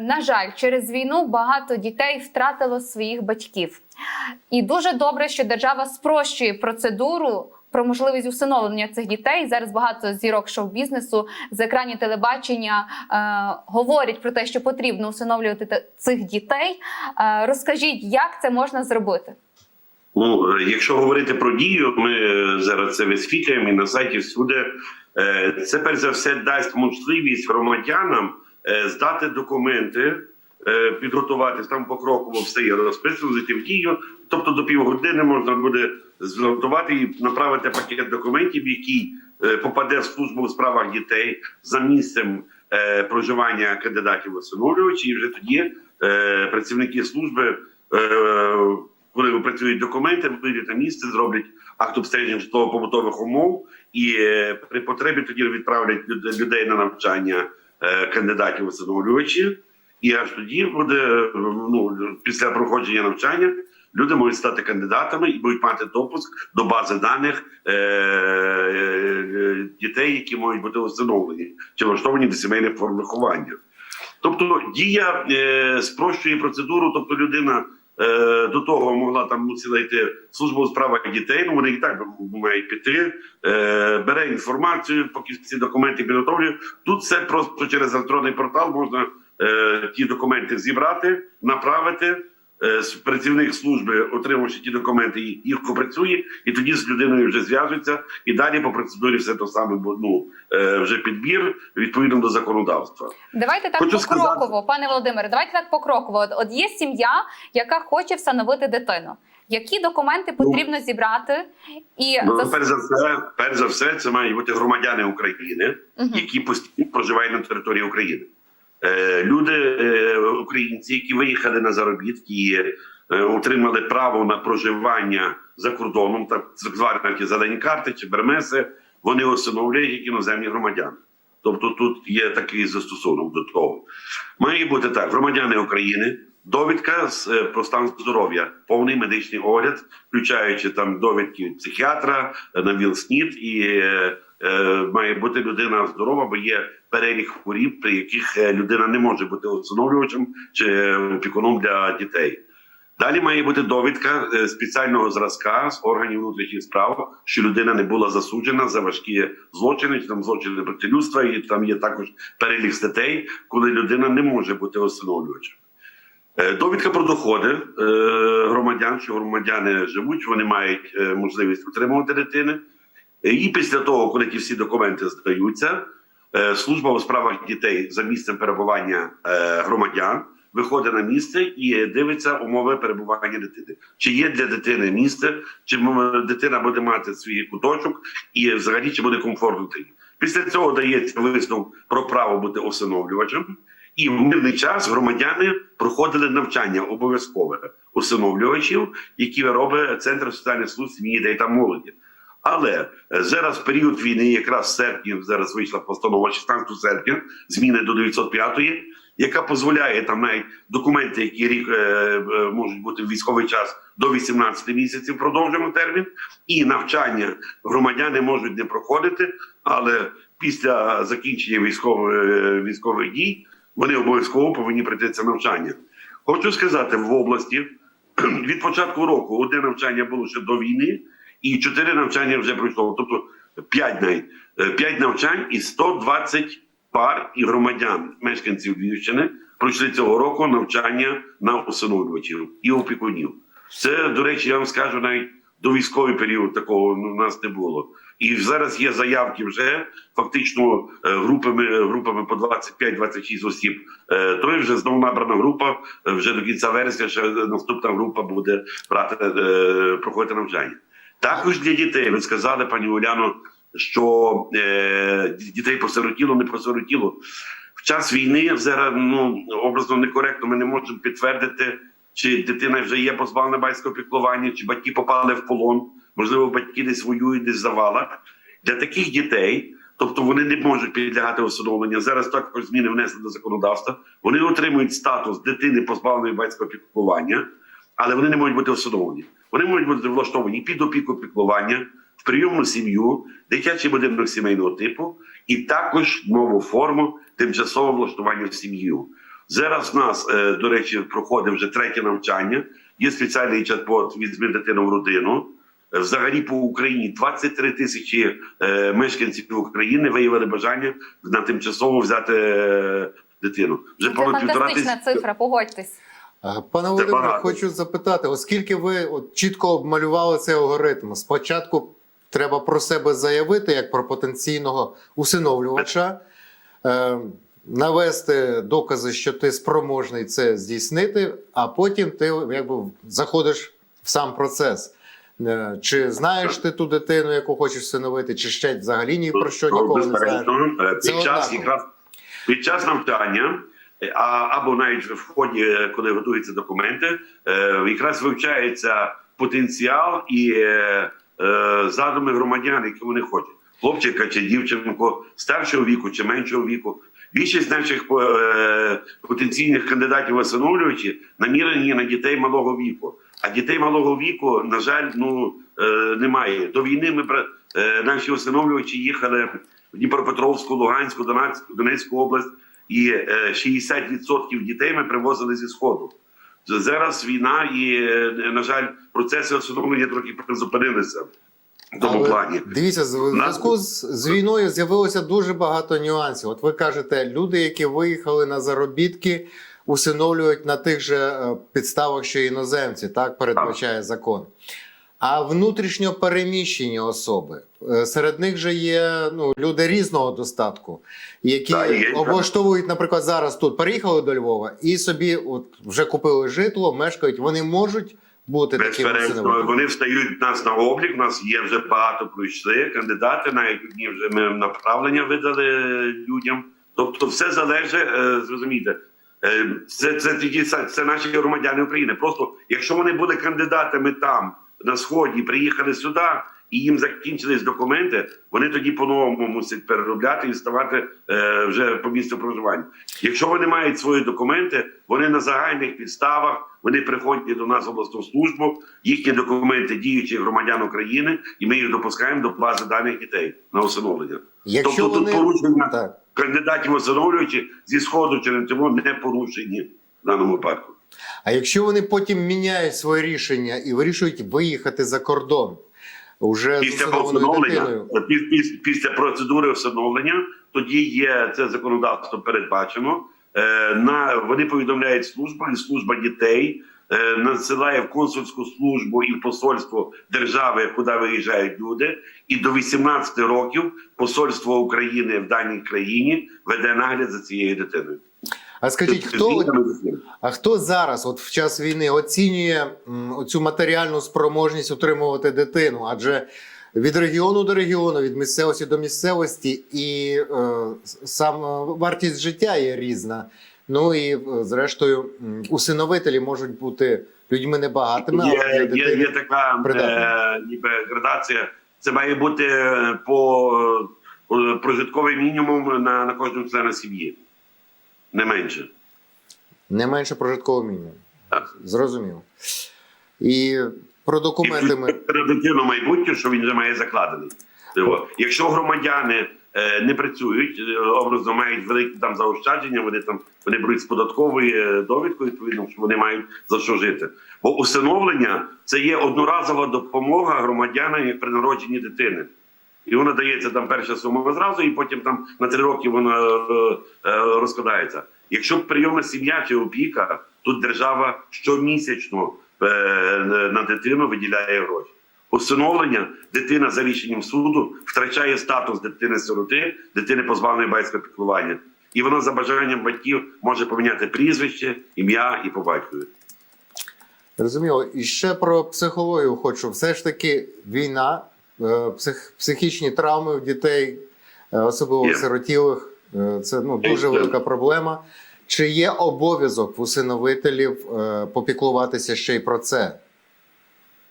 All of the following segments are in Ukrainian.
на жаль, через війну багато дітей втратило своїх батьків, і дуже добре, що держава спрощує процедуру. Про можливість усиновлення цих дітей зараз багато зірок шоу-бізнесу з екранів телебачення е, говорять про те, що потрібно усиновлювати цих дітей. Е, розкажіть, як це можна зробити? Ну, е, якщо говорити про дію, ми зараз це висвітлюємо і на сайті всюди. Е, Це перш за все дасть можливість громадянам здати документи, е, підготуватись там покроково все є розписано, зайти в дію. Тобто до півгодини можна буде зготувати і направити пакет документів, який е, попаде в службу у справах дітей за місцем е, проживання кандидатів усиновлювачів. І вже тоді е, працівники служби. е, коли випрацюють документи, вийдуть на місце, зроблять акт обстеження житлово-побутових умов і е, при потребі тоді відправлять люд- людей на навчання е, кандидатів усиновлювачів. І аж тоді буде е, ну після проходження навчання. Люди можуть стати кандидатами і будуть мати допуск до бази даних е, е, дітей, які можуть бути усиновлені чи влаштовані до сімейних форм виховання. Тобто дія е, спрощує процедуру, тобто людина е, до того могла там мусила йти служба у справах дітей. Ну вони і так мають піти, е, бере інформацію, поки ці документи підготовлює. Тут все просто через електронний портал можна е, ті документи зібрати, направити. Е, Працівник служби, отримавши ті документи, їх- опрацює, і тоді з людиною вже зв'яжуться, і далі по процедурі все то саме ну, е, вже підбір відповідно до законодавства. Давайте так Хочу покроково, пане Володимире. Давайте так покроково. От, от є сім'я, яка хоче всиновити дитину. Які документи потрібно зібрати і Ну, перш за все, перш за все, це мають бути громадяни України, Мгм. які постійно проживають на території України. Е, люди, е, українці, які виїхали на заробітки, е, отримали право на проживання за кордоном, так звані зелені карти чи бермеси, вони усиновлюють як іноземні громадяни. Тобто тут є такий застосунок до того. Має бути так: громадяни України, довідка про стан здоров'я, повний медичний огляд, включаючи там довідки психіатра на ВІЛ-СНІД, і має бути людина здорова, бо є перелік хворіб, при яких е, людина не може бути усиновлювачем чи е, опікуном для дітей. Далі має бути довідка е, спеціального зразка з органів внутрішніх справ, що людина не була засуджена за важкі злочини, чи там злочини проти людства, і там є також перелік статей, коли людина не може бути усиновлювачем. Е, Довідка про доходи е, громадян, що громадяни живуть, вони мають е, можливість утримувати дитини. Е, І після того, коли ті всі документи здаються, е, служба у справах дітей за місцем перебування е, громадян виходить на місце і дивиться умови перебування дитини. Чи є для дитини місце, чи дитина буде мати свій куточок, і взагалі чи буде комфортно. тут. Після цього дається висновок про право бути усиновлювачем. І в мирний час громадяни проходили навчання обов'язкове усиновлювачів, які робить Центр соціальних служб сім'ї дітей та молоді. Але е, зараз період війни, якраз в серпні, зараз вийшла постанова 16 серпня, зміни до 905, яка дозволяє там навіть документи, які рік е, е, можуть бути в військовий час до 18 місяців, продовжено термін, і навчання громадяни можуть не проходити, але після закінчення військових, військових дій вони обов'язково повинні прийти це навчання. Хочу сказати, в області від початку року одне навчання було ще до війни, і чотири навчання вже пройшло. Тобто п'ять навіть Е, п'ять навчань і 120 пар і громадян, мешканців Львівщини, пройшли цього року навчання на усиновлювачів і опікунів. Це, до речі, я вам скажу навіть до військовий період такого ну, у нас не було. І зараз є заявки вже фактично е, групами групами по 25-26 осіб. Е, То вже знову набрана група. е, Вже до кінця вересня ще наступна група буде брати проходити навчання. Також для дітей ви сказали, пані Уляно, що е, дітей посиротіло, не посиротіло. В час війни зараз ну образно некоректно. Ми не можемо підтвердити, чи дитина вже є позбавлена батьківського піклування, чи батьки попали в полон. Можливо, батьки десь воюють, десь завалах. Для таких дітей, тобто вони не можуть підлягати усиновленню. Зараз також зміни внесли до законодавства. Вони отримують статус дитини позбавленої батьківського піклування, але вони не можуть бути усиновлені. Вони можуть бути влаштовані під опіку піклування, в прийомну сім'ю, дитячий будинок сімейного типу, і також нову форму тимчасового влаштування в сім'ю. Зараз в нас, е, до речі, проходить вже третє навчання. Є спеціальний чат-бот «Візьми дитину в родину. Е, Взагалі по Україні 23 тисячі е, мешканців України виявили бажання на тимчасово взяти дитину. Вже Це понад півтора тисячі. цифра, погодьтесь. Пане Володимире, хочу запитати, оскільки ви от чітко обмалювали цей алгоритм, спочатку треба про себе заявити як про потенційного усиновлювача, е, навести докази, що ти спроможний це здійснити, а потім ти якби заходиш в сам процес. Е, Чи знаєш ти ту дитину, яку хочеш всиновити, чи ще взагалі ні про що ніколи не знаєш? е, Це Під час, якраз, під час навчання, або навіть в ході, е, коли готуються документи, е, якраз вивчається потенціал і е, задуми громадян, які вони хочуть. Хлопчика чи дівчинку старшого віку чи меншого віку. Більшість наших потенційних кандидатів усиновлювачі намірені на дітей малого віку. А дітей малого віку, на жаль, ну немає. До війни ми наші усиновлювачі їхали в Дніпропетровську, Луганську, Донецьку область, і е, 60% дітей ми привозили зі сходу. Зараз війна, і е, на жаль, процеси усиновлення трохи призупинилися в тому Але плані. Дивіться, в зв'язку з, з війною з'явилося дуже багато нюансів. От ви кажете, люди, які виїхали на заробітки, усиновлюють на тих же е, підставах, що іноземці, так передбачає закон. А внутрішньо переміщені особи е, серед них же є ну, люди різного достатку, які Так, є, облаштовують, наприклад, зараз тут переїхали до Львова і собі от вже купили житло, мешкають. Вони можуть бути такими Безперечно, вони встають в нас на облік. У нас є вже багато пройшли кандидати. Навіть одні вже ми направлення видали людям. Тобто, все залежить, е, зрозумійте. е, Це, це, са- це наші громадяни України. Просто якщо вони були кандидатами там на сході, приїхали сюди. І їм закінчились документи, вони тоді по-новому мусять переробляти і ставати е, вже по місцю проживання. Якщо вони мають свої документи, вони на загальних підставах вони приходять до нас в обласну службу, їхні документи діючі громадян України, і ми їх допускаємо до бази даних дітей на усиновлення. Якщо тобто вони... тут порушення Так. кандидатів усиновлювачі зі сходу чи НТВ не порушені в даному випадку. А якщо вони потім міняють своє рішення і вирішують виїхати за кордон, уже Після усиновленою усиновлення, дитиною, пі- пі- після процедури усиновлення, тоді є це законодавство передбачено. Е, на вони повідомляють службу, і служба дітей е, надсилає в консульську службу і в посольство держави, куди виїжджають люди, і до 18 років посольство України в даній країні веде нагляд за цією дитиною. А скажіть, хто а хто зараз, от в час війни, оцінює м, оцю матеріальну спроможність утримувати дитину? Адже від регіону до регіону, від місцевості до місцевості, і е, сам е, вартість життя є різна. Ну і е, зрештою, усиновителі можуть бути людьми небагатими, але Є, є, така е, ніби градація. Це має бути е, по прожитковий мінімум на, на кожного члена сім'ї. Не менше. не менше прожиткового мінімуму. Так. Зрозуміло. І про документи ми. На дитину майбутнє, що він вже має закладений. Якщо громадяни е, не працюють, е, образно мають великі там заощадження, вони там вони беруть з податкової е, довідку, відповідно, що вони мають за що жити. Бо усиновлення це є одноразова допомога громадянам при народженні дитини. І вона дається там перша сума зразу, і потім там на три роки вона е, е, розкладається. Якщо прийомна сім'я чи опіка, тут держава щомісячно е, на дитину виділяє гроші. Усиновлення дитина за рішенням суду втрачає статус дитини-сироти, дитини позбавленої батьківського піклування. І вона за бажанням батьків може поміняти прізвище, ім'я і по батькові. Зрозуміло. І ще про психологію хочу. Все ж таки, війна, псих, психічні травми у дітей, е, особливо сиротілих, е, це ну, дуже велика проблема. Чи є обов'язок усиновителів е, попіклуватися ще й про це?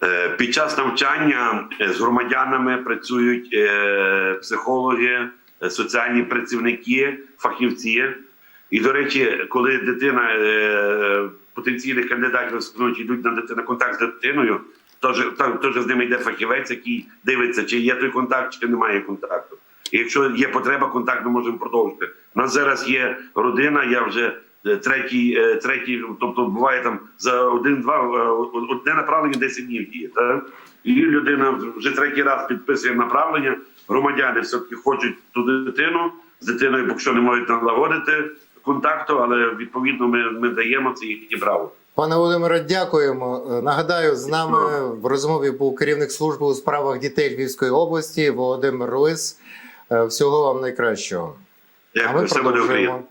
Е, Під час навчання е, з громадянами працюють е, психологи, е, соціальні працівники, фахівці. І, до речі, коли дитина е, потенційних кандидатів йдуть на дитина контакт з дитиною, теж, там теж з ними йде фахівець, який дивиться, чи є той контакт, чи немає контакту. І якщо є потреба, контакт ми можемо продовжити. У нас зараз є родина. Я вже е, третій, е, третій, тобто буває там за один-два е, одне направлення 10 днів діє. Так? І людина вже третій раз підписує направлення. Громадяни все-таки хочуть ту дитину з дитиною, поки що не можуть налагодити контакту, але відповідно ми, ми даємо це їхнє право. Пане Володимире, дякуємо. Е, Нагадаю, з нами в розмові був керівник служби у справах дітей Львівської області Володимир Лис. Е, Всього вам найкращого. А ми Дякую, все буде. Україна.